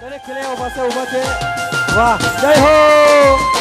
દરેક ખેલૈયાઓ પાસે ઊભા છે. વાહ જય હો!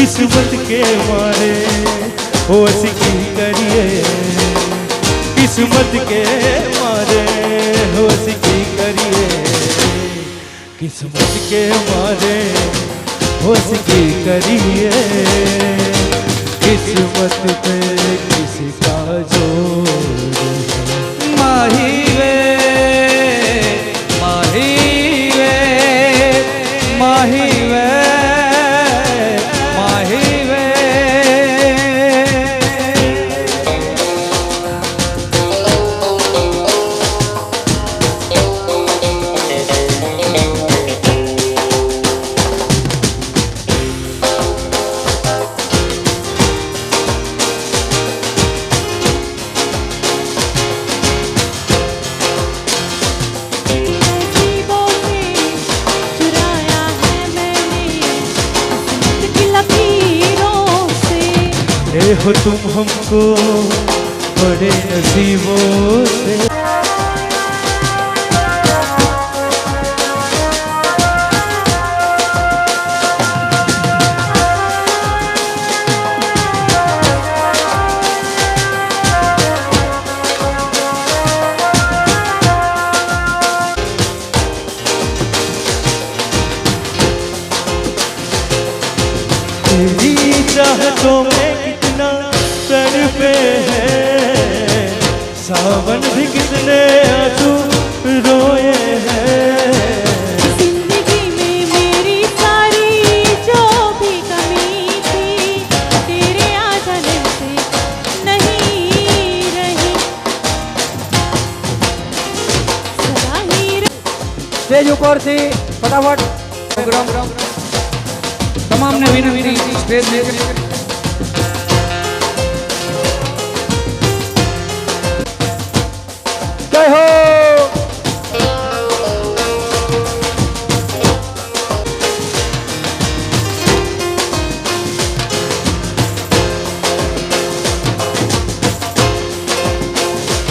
किस्मत के मारे होश की करिए। किस्मत के मारे होश की करिए। किस्मत के मारे होश की करिए। किस्मत पे किसी का जो माही तुम हमको बड़े नसीबों से સ્ટેજ ઉપરથી ફટાફટ તમામને વિનંતી સ્ટેજ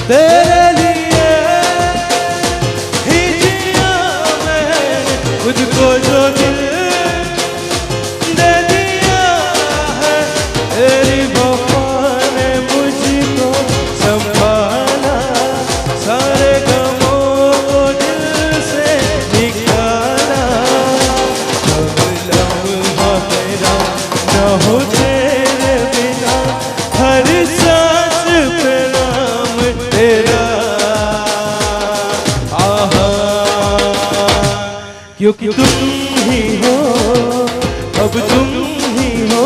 Hey! क्योंकि तुम ही हो अब तुम ही हो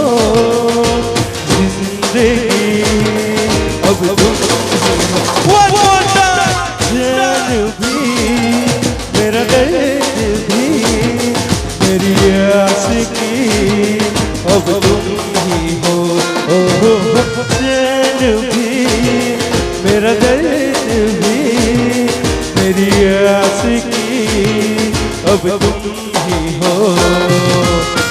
जिंदगी अब तुम जान भी मेरा भी मेरी आस की अब तुम हो ओ जान भी मेरा दर्द भी मेरी आस अब तुम ही हो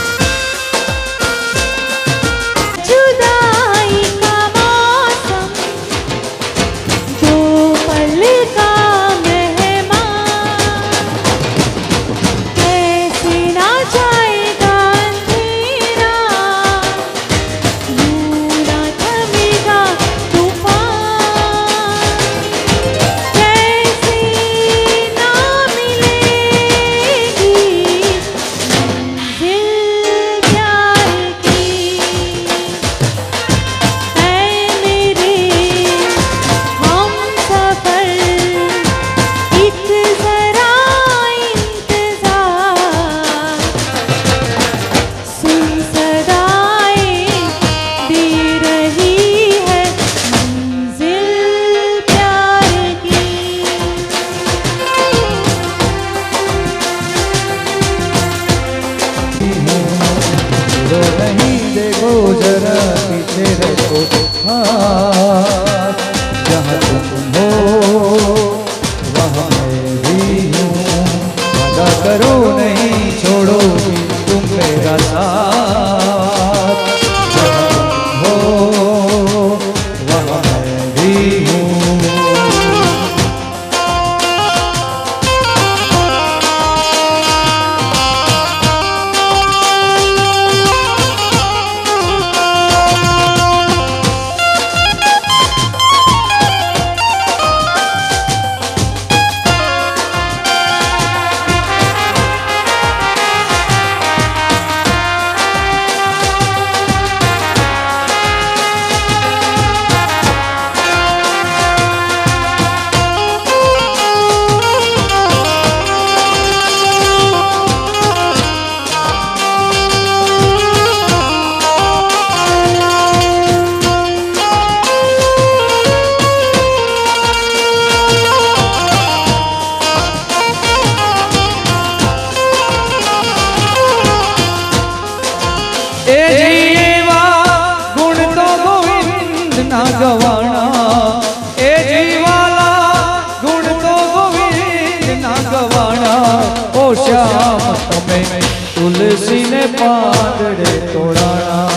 તુલસીને પાંદડે તોડાણા.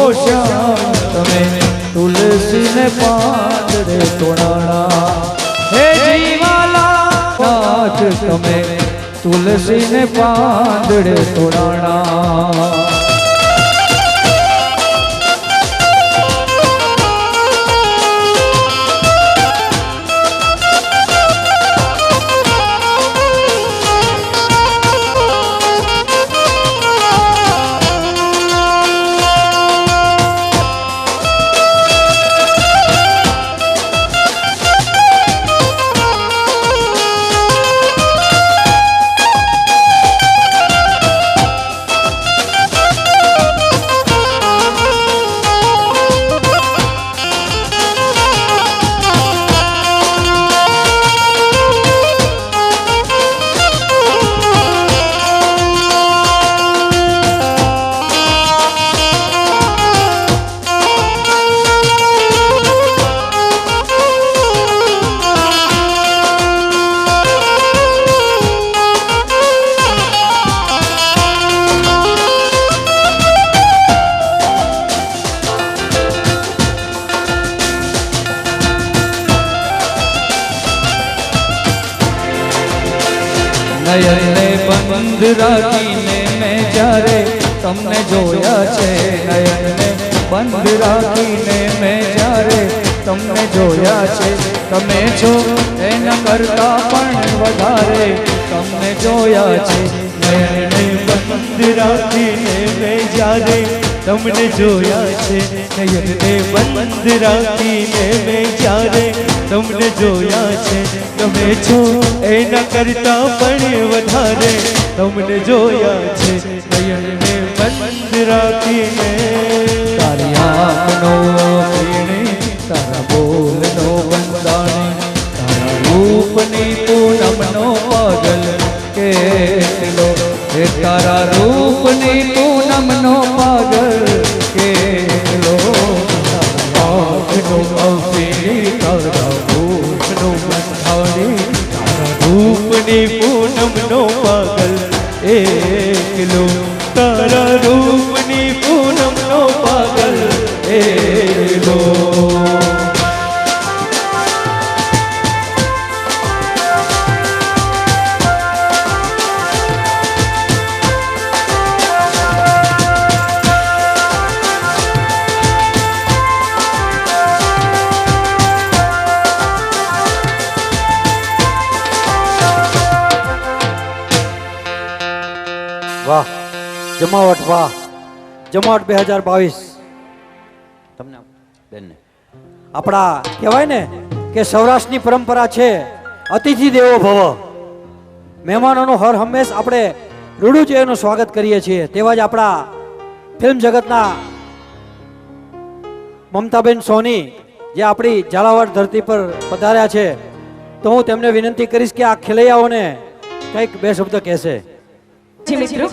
ઓ શ્યામ, તમે તુલસીને પાંદડે તોડાણા. હે જીવાલા નાથ તમે તુલસીને પાંદડે તોડાણા. રાખીને મેં જ્યારે તમને જોયા છે નયનને, બંધ રાખીને મેં જ્યારે તમને જોયા છે. તમે છો એના કરતા પણ વધારે તમને જોયા છે. નયનને બંધ રાખીને મેં જ્યારે તમને જોયા છે. નયનને બંધ રાખીને મેં જ્યારે તમને જોયા છે તમે છો, એના કરતા પણ વધારે. તમને જોયા છે નયનને તારી આંખનો તારા જમાવટ વાહ. જમાવટ બે હજાર બાવીસ. તમને બેનને. આપણા કહેવાય ને કે સૌરાષ્ટ્રની પરંપરા છે, અતિથિ દેવો ભવ. મહેમાનોનું હર હંમેશ આપણે રૂડું છે એનું સ્વાગત કરીએ છીએ. તેવા જ આપણા ફિલ્મ જગતના મમતાબેન સોની, જે આપણી ઝાલાવાડ ધરતી પર પધાર્યા છે. તો હું તેમને વિનંતી કરીશ કે આ ખેલૈયાઓને કંઈક બે શબ્દ કહેશે. મિત્રો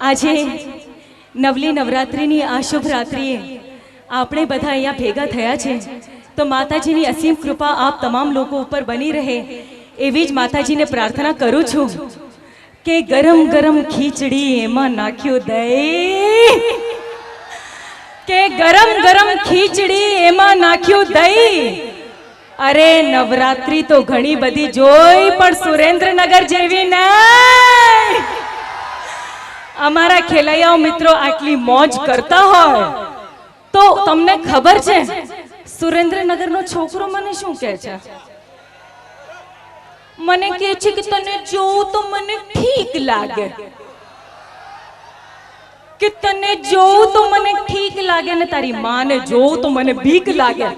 આજે નવલી નવરાત્રિની આ શુભ રાત્રિએ આપણે બધા અહીંયા ભેગા થયા છે. તો માતાજીની અસીમ કૃપા આપ તમામ લોકો ઉપર બની રહે એવી જ માતાજીને પ્રાર્થના કરું છું કે ગરમ ગરમ ખીચડી એમાં નાખ્યું દહીં. કે ગરમ ગરમ ખીચડી એમાં નાખ્યું દહીં. અરે નવરાત્રી તો ઘણી બધી જોઈ પણ સુરેન્દ્રનગર જેવી નહીં. અમારા ખેલૈયાઓ મિત્રો આટલી મોજ કરતા હોય, તો તમને ખબર છે, સુરેન્દ્રનગરનો છોકરો મને શું કહે છે? મને કહે છે કે તને જોઉં તો મને ઠીક લાગે. કે તને જોઉં તો મને ઠીક લાગે ને તારી માને જોઉં તો મને બીક લાગે.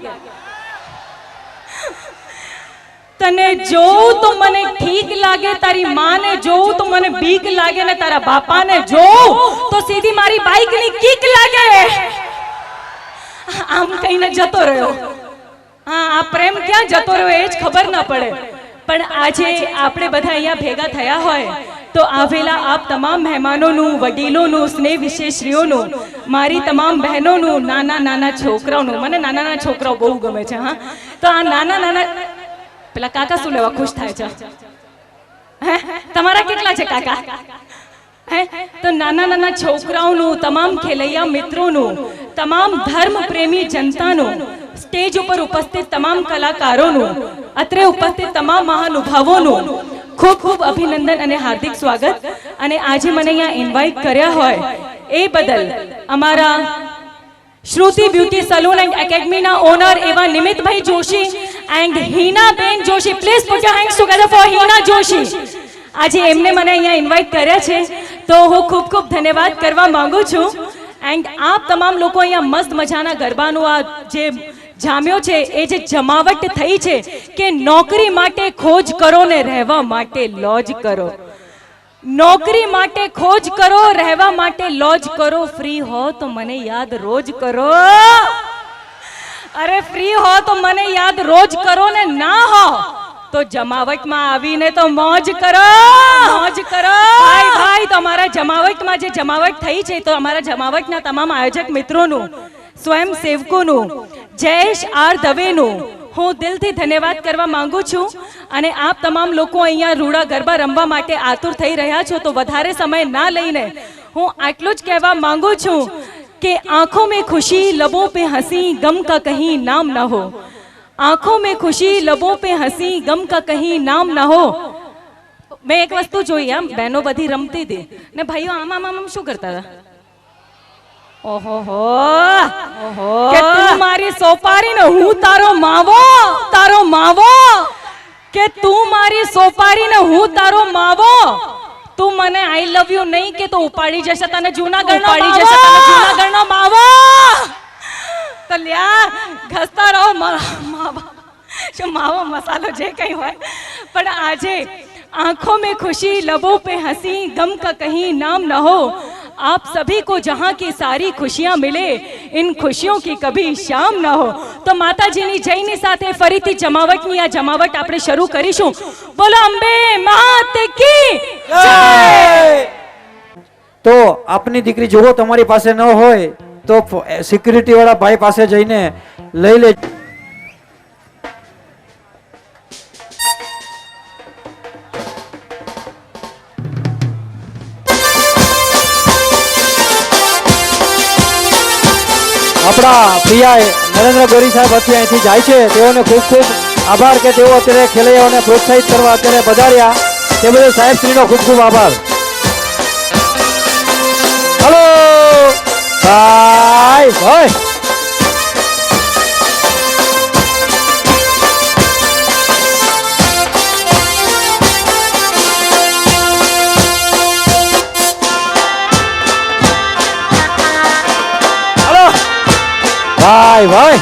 તને જોઉં તો મને ઠીક લાગે, તારી માને જોઉં તો મને બીક લાગે ને તારા બાપાને જોઉં તો સીધી મારી બાઈકની કિક લાગે. આમ કહીને જતો રહ્યો. હા, આ પ્રેમ ક્યાં જતો રહ્યો એ જ ખબર ના પડે. પણ આજે આપણે બધા અહીંયા ભેગા થયા હોય તો આવેલા આપ તમામ મહેમાનોનું, વડીલોનું, સ્નેહ વિશેષરીઓનું મારી તમામ બહેનોનું નાના નાના છોકરાઓનું, મને નાના નાના છોકરાઓ બહુ ગમે છે, હા. તો આ નાના નાના પેલા કાકા શું લેવા ખુશ થાય છે? તમારા કેટલા છે કાકા? હે? તો નાના નાના છોકરાઓનું, તમામ ખેલૈયા મિત્રોનું, તમામ ધર્મ પ્રેમી જનતાનું, સ્ટેજ ઉપર ઉપસ્થિત તમામ કલાકારોનું, અત્રે ઉપસ્થિત તમામ મહાનુભાવોનું ખૂબ ખૂબ અભિનંદન અને હાર્દિક સ્વાગત. અને આજે મને અહીંયા ઇન્વાઇટ કર્યા હોય એ બદલ અમારા શ્રુતિ બ્યુટી સલૂન એન્ડ એકેડમીના ઓનર એવા Nimitbhai Joshi and Hina ben Joshi please put your hands together for Hina Joshi આજે એમને મને અહીંયા ઇન્વાઇટ કર્યા છે. તો હું ખૂબ ખૂબ ધન્યવાદ કરવા માંગુ છું. એન્ડ આપ તમામ લોકો અહીંયા મસ્ત મજાના ગરબાનું આ જે જામ્યો છે, એ જે જમાવટ થઈ છે કે નોકરી માટે ખોજ કરો ને રહેવા માટે લોજ કરો. નોકરી માટે ખોજ કરો, રહેવા માટે લોજ કરો, ફ્રી હો તો મને યાદ રોજ કરો. અરે ફ્રી હો તો મને યાદ રોજ કરો ને ના હો. તો જમાવટમાં આવીને તો મોજ કરો મોજ કરો. ભાઈ ભાઈ તો અમારા જમાવટમાં જે જમાવટ થઈ છે તો અમારા જમાવટના તમામ આયોજક મિત્રોનું, સ્વયં સેવકોનું, જયેશ આર દવેનું, હું દિલથી ધન્યવાદ કરવા માંગુ છું. અને આપ તમામ લોકો અહીંયા રૂડા ગરબા રમવા માટે આતુર થઈ રહ્યા છો, તો વધારે સમય ના લઈને હું આટલું જ કહેવા માંગુ છું. કે આંખों में खुशी लबों पे हंसी गम का कहीं नाम न हो आंखों में खुशी लबों पे हंसी गम का कहीं नाम न हो મેં એક વસ્તુ જોઈ આમ બહેનો બધી રમતી હતી ને ભાઈઓ આમ આમ આમ આમ શું કરતા હતા ઓહો હો કે તું મારી સોપારી ને હું તારો માવો તારો માવો કે તું મારી સોપારી ને હું તારો માવો તું મને આઈ લવ યુ નહીં કે તો ઉપાડી જશે તને જૂનાગઢ ઉપાડી જશે જૂનાગઢ નો માવો તો લ્યા ઘસતા રહો માવા જો માવો મસાલો જે કંઈ હોય. પણ આજે આંખો મેં ખુશી લબો પે હસી ગમ કા કહી નામ ન હો. आप सभी को जहाँ की सारी खुशियाँ मिले इन खुशियों की कभी शाम न हो તો માતાજીની જયની સાથે ફરીથી જમાવટની આ જમાવટ આપણે શરૂ કરીશું બોલો અંબે માત કી જય તો આપની દીકરી જુઓ તમારી પાસે ન હોય તો સિક્યુરિટી વાળા ભાઈ પાસે જઈને લઈ લે આપણા પ્રિયા નરેન્દ્ર ગોરી સાહેબ અત્યારે અહીંથી જાય છે. તેઓને ખૂબ ખૂબ આભાર કે તેઓ અત્યારે ખેલૈયાઓને પ્રોત્સાહિત કરવા અત્યારે પધાર્યા. તે બદલ સાહેબશ્રીનો ખૂબ ખૂબ આભાર. હલો! ભાઈ ભાઈ! ભાઈ ભાઈ.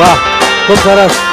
વાહ ખૂબ સરસ.